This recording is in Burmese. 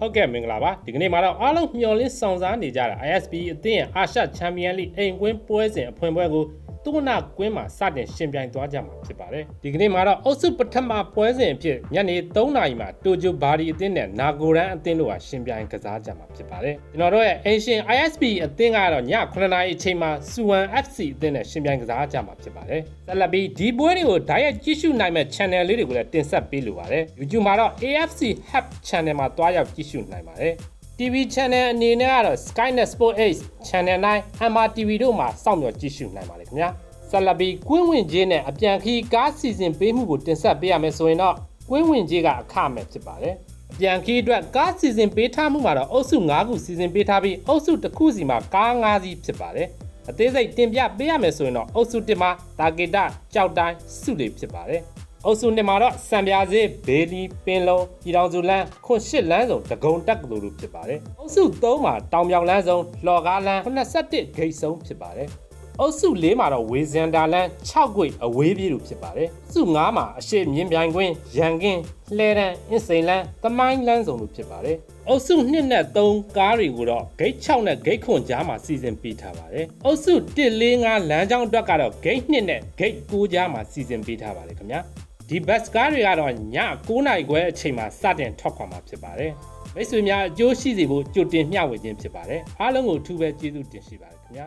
ဟုတ်ကဲ့မင်္ဂလာပါဒီကနေ့မှာတော့အားလုံးမျှော်လင့်ဆောင်စားနေကြတာ ISB အသင်းရဲ့အာရှချန်ပီယံလိအိမ်ကွင်းပွဲစဉ်အဖွင့်ပွဲကို သူနာကွင်းမှာစတင်ရှင်ပြိုင်သွားကြမှာဖြစ်ပါတယ်ဒီကနေ့မှာတော့အုပ်စုပထမပွဲစဉ်အဖြစ်ညနေ3နာရီမှာတိုကျိုဘာဒီအသင်းနဲ့နာဂိုရန်အသင်းတို့ဟာရှင်ပြိုင်ကစားကြမှာဖြစ်ပါတယ်ကျွန်တော်တို့ရဲ့အင်ရှင် ISB အသင်းကတော့ည9နာရီအချိန်မှာစုဝမ် FC အသင်းနဲ့ရှင်ပြိုင်ကစားကြမှာဖြစ်ပါတယ်ဆက်လက်ပြီးဒီပွဲတွေကိုဓာတ်ရိုက်ကြည့်ရှုနိုင်မဲ့ channel လေးတွေကိုလည်းတင်ဆက်ပေးလိုပါတယ် YouTube မှာတော့ AFC Hub channel မှာတွားရောက်ကြည့်ရှုနိုင်ပါတယ် TV channel အနေနဲ့ကတော့ Skynet Sport 8 Channel 9 MRTV တို့မှာစောင့်မျှော်ကြည့်ရှုနိုင်ပါတယ်ခင်ဗျာဆက်လက်ပြီးကွင်းဝင်ကြီးနဲ့အပြန်ခီးကားစီစဉ်ပေးမှုကိုတင်ဆက်ပေးရမယ်ဆိုရင်တော့ကွင်းဝင်ကြီးကအခမဲ့ဖြစ်ပါတယ်အပြန်ခီးအတွက်ကားစီစဉ်ပေးထားမှုမှာတော့အုပ်စု9ခုစီစဉ်ပေးထားပြီးအုပ်စုတစ်ခုစီမှာကား9စီးဖြစ်ပါတယ်အသေးစိတ်တင်ပြပေးရမယ်ဆိုရင်တော့အုပ်စု1မှာတာဂေတာကြောက်တိုင်းစုတွေဖြစ်ပါတယ် အုပ်စု2မှာတော့စံပြာစေးဘေလီပင်လုံးပြည်တော်စုလန်းခွန်ရှစ်လန်းစုံဒဂုံတက်ကလူလူဖြစ်ပါတယ်အုပ်စု3မှာတောင်မြောင်လန်းစုံလှော်ကားလန်း81ဂိတ်ဆုံးဖြစ်ပါတယ်အုပ်စု၄မှာတော့ဝေဇန်တာလန်း6ခွေအဝေးပြေးလူဖြစ်ပါတယ်အုပ်စု9မှာအရှိမြင်းပြိုင်ကွင်းရန်ကင်းလှဲတန်းအင်းစိန်လန်းသမိုင်းလန်းစုံလူဖြစ်ပါတယ်အုပ်စု2နဲ့3ကားတွေကိုတော့ဂိတ်6နဲ့ဂိတ်ခွန်ကြားမှာစီစဉ်ပေးထားပါတယ်အုပ်စု1 4 5လမ်းကြောင်းအတွက်ကတော့ဂိတ်2နဲ့ဂိတ်9ကြားမှာစီစဉ်ပေးထားပါတယ်ခင်ဗျာ ဒီဘတ်စကားတွေကတော့ည9နာရီခွဲအချိန်မှာစတင်ထွက်ခွာမှာဖြစ်ပါတယ်မိတ်ဆွေများအကျိုးရှိစေဖို့ကြိုတင်မျှဝေခြင်းဖြစ်ပါတယ်အားလုံးကိုအထူးပဲကျေးဇူးတင်ရှိပါတယ်ခင်ဗျာ